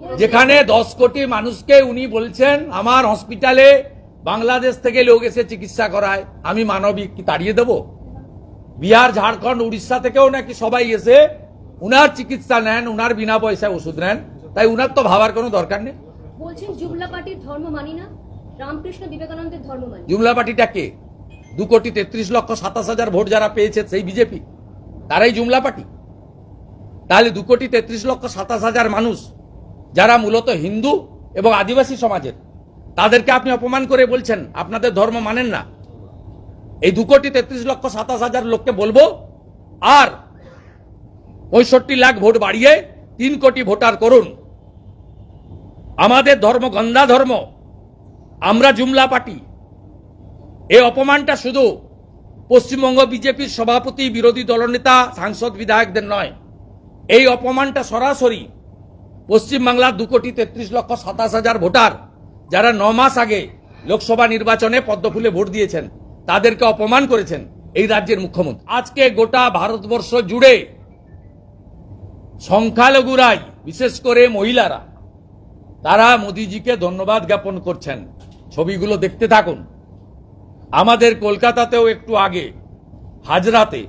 যেখানে দশ কোটি মানুষকে উনি বলছেন আমার হসপিটালে বাংলাদেশ থেকে লোক এসে চিকিৎসা করায় আমি মানবিক কি তাড়িয়ে দেব? বিহার ঝাড়খণ্ড উড়িষ্যা থেকেও নাকি সবাই এসে উনার চিকিৎসা নেন উনার বিনা পয়সায় ওষুধ নেন। তাই উনার তো ভাবার কোনো দরকার নেই। বলছেন জুবলা পার্টির ধর্ম মানি না? রামকৃষ্ণ বিবেকানন্দের ধর্ম মানি। জুমলা পার্টিটা কে? দু কোটি তেত্রিশ লক্ষ সাতাশ হাজার ভোট যারা পেয়েছে সেই বিজেপি। তারাই জুমলা পার্টি। তাহলে দু কোটি তেত্রিশ লক্ষ সাতাশ হাজার মানুষ যারা মূলত হিন্দু এবং আদিবাসী সমাজের, তাদেরকে আপনি অপমান করে বলছেন, আপনাদের ধর্ম মানেন না। এই দু কোটি তেত্রিশ লক্ষ সাতাশ হাজার লোককে বলব, আর পঁয়ষট্টি লাখ ভোট বাড়িয়ে তিন কোটি ভোটার করুন। আমাদের ধর্ম গন্ধা ধর্ম, আমরা জুমলা পার্টি। এই অপমানটা শুধু পশ্চিমবঙ্গ বিজেপির সভাপতি, বিরোধী দলনেতা, সাংসদ, বিধায়কদের নয়, এই অপমানটা সরাসরি পশ্চিমবাংলার দু কোটি তেত্রিশ লক্ষ সাতাশ হাজার ভোটার যারা ন মাস আগে লোকসভা নির্বাচনে পদ্মফুলে ভোট দিয়েছেন, তাদেরকে অপমান করেছেন এই রাজ্যের মুখ্যমন্ত্রী। আজকে গোটা ভারতবর্ষ জুড়ে সংখ্যালঘুরাই বিশেষ করে মহিলারা, তারা মোদিজিকে ধন্যবাদ জ্ঞাপন করছেন। ছবিগুলো দেখতে থাকুন। আমাদের কলকাতাতেও একটু আগে হাজরাতে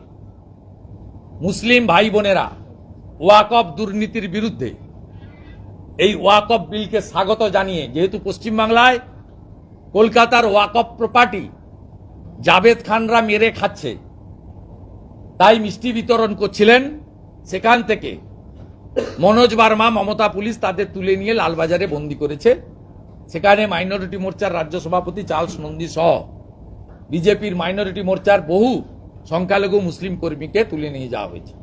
মুসলিম ভাই বোনেরা ওয়াকফ দুর্নীতির বিরুদ্ধে এই ওয়াকফ বিলকে স্বাগত জানিয়ে, যেহেতু পশ্চিমবাংলায় কলকাতার ওয়াকফ প্রপার্টি জাভেদ খানরা মেরে খাচ্ছে, তাই মিষ্টি বিতরণ করছিলেন। সেখান থেকে মনোজ বার্মা, মমতা পুলিশ তাদের তুলে নিয়ে লালবাজারে বন্দি করেছে। সেখানে মাইনরিটি মোর্চার রাজ্য সভাপতি চার্লস নন্দী সহ বিজেপির মাইনরিটি মোর্চার বহু সংখ্যালঘু মুসলিম কর্মীকে তুলে নিয়ে যাওয়া হয়েছে।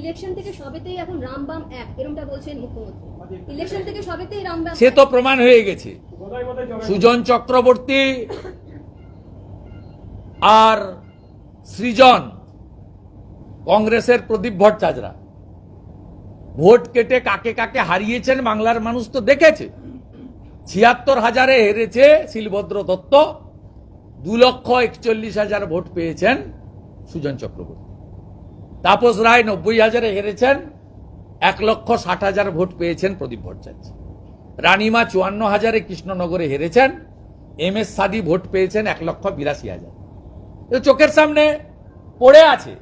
ইলেকশন থেকে সবেতেই এখন রামবাম এক এরকমটা বলছেন মুখ্যমন্ত্রী। ইলেকশন থেকে সবেতেই রামবাম সে তো প্রমাণ হয়ে গেছে। সুজন চক্রবর্তী আর সৃজন কংগ্রেসের প্রদীপ ভট্টাচার্যরা ভোট কেটে কাকে কাকে হারিয়েছেন বাংলার মানুষ তো দেখেছে। ছিয়াত্তর হাজারে হেরেছে শিলভদ্র দত্ত দু লক্ষ একচল্লিশ হাজার ভোট পেয়েছেন সুজন চক্রবর্তী। তাপস রায় নব্বই হাজারে হেরেছেন, এক লক্ষ ষাট হাজার ভোট পেয়েছেন প্রদীপ ভট্টাচার্য। রানীমা চুয়ান্ন হাজারে কৃষ্ণনগরে হেরেছেন, এম এস সাদি ভোট পেয়েছেন এক লক্ষ বিরাশি হাজার। চোখের সামনে পড়ে আছে